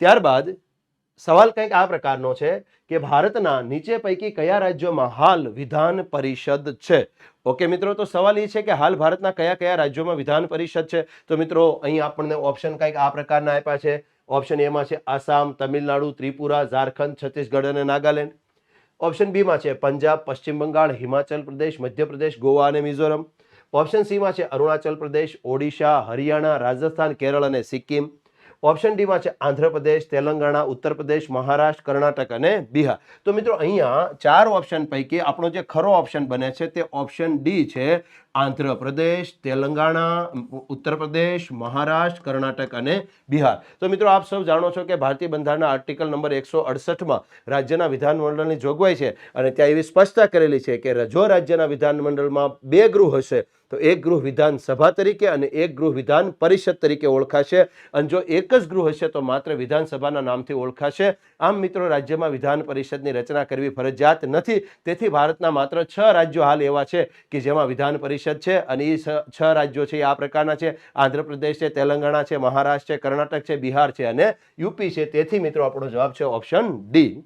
ત્યારબાદ સવાલ કંઈક આ પ્રકારનો છે કે ભારતના નીચે પૈકી કયા રાજ્યોમાં હાલ વિધાન પરિષદ છે? ઓકે, મિત્રો, તો સવાલ એ છે કે હાલ ભારતના કયા કયા રાજ્યોમાં વિધાન પરિષદ છે? તો મિત્રો, અહીં આપણને ઓપ્શન કંઈક આ પ્રકારના આપ્યા છે. ઓપ્શન એમાં છે આસામ, તમિલનાડુ, ત્રિપુરા, ઝારખંડ, છત્તીસગઢ અને નાગાલેન્ડ. ઓપ્શન બીમાં છે પંજાબ, પશ્ચિમ બંગાળ, હિમાચલ પ્રદેશ મધ્યપ્રદેશ ગોવા અને મિઝોરમ. ઓપ્શન સીમાં છે અરુણાચલ પ્રદેશ, ઓડિશા, હરિયાણા, રાજસ્થાન, કેરળ અને સિક્કિમ. ઓપ્શન ડીમાં છે આંધ્રપ્રદેશ, તેલંગાણા ઉત્તર પ્રદેશ મહારાષ્ટ્ર, કર્ણાટક અને બિહાર. તો મિત્રો અહીંયા ચાર ઓપ્શન પૈકી આપણો જે ખરો ઓપ્શન બને છે તે ઓપ્શન ડી છે આંધ્રપ્રદેશ, તેલંગાણા ઉત્તર પ્રદેશ મહારાષ્ટ્ર, કર્ણાટક અને બિહાર. તો મિત્રો આપ સૌ જાણો છો કે ભારતીય બંધારણના આર્ટિકલ નંબર એકસો અડસઠમાં રાજ્યના વિધાનમંડળની જોગવાઈ છે અને ત્યાં એવી સ્પષ્ટતા કરેલી છે કે જો રાજ્યના વિધાનમંડળમાં બે ગૃહ હશે. તો એક ગૃહ વિધાનસભા તરીકે અને એક ગૃહ વિધાન પરિષદ તરીકે ઓળખાશે. અને જો એક જ ગૃહ હશે તો માત્ર વિધાનસભાના નામથી ઓળખાશે. આમ મિત્રો, રાજ્યમાં વિધાન પરિષદની રચના કરવી ફરજિયાત નથી. તેથી ભારતના માત્ર છ રાજ્યો હાલ એવા છે કે જેમાં વિધાન પરિષદ છે અને એ છ રાજ્યો છે એ આ પ્રકારના છે. આંધ્રપ્રદેશ છે, તેલંગાણા છે, મહારાષ્ટ્ર છે, કર્ણાટક છે, બિહાર છે અને યુપી છે. તેથી મિત્રો, આપણો જવાબ છે ઓપ્શન ડી.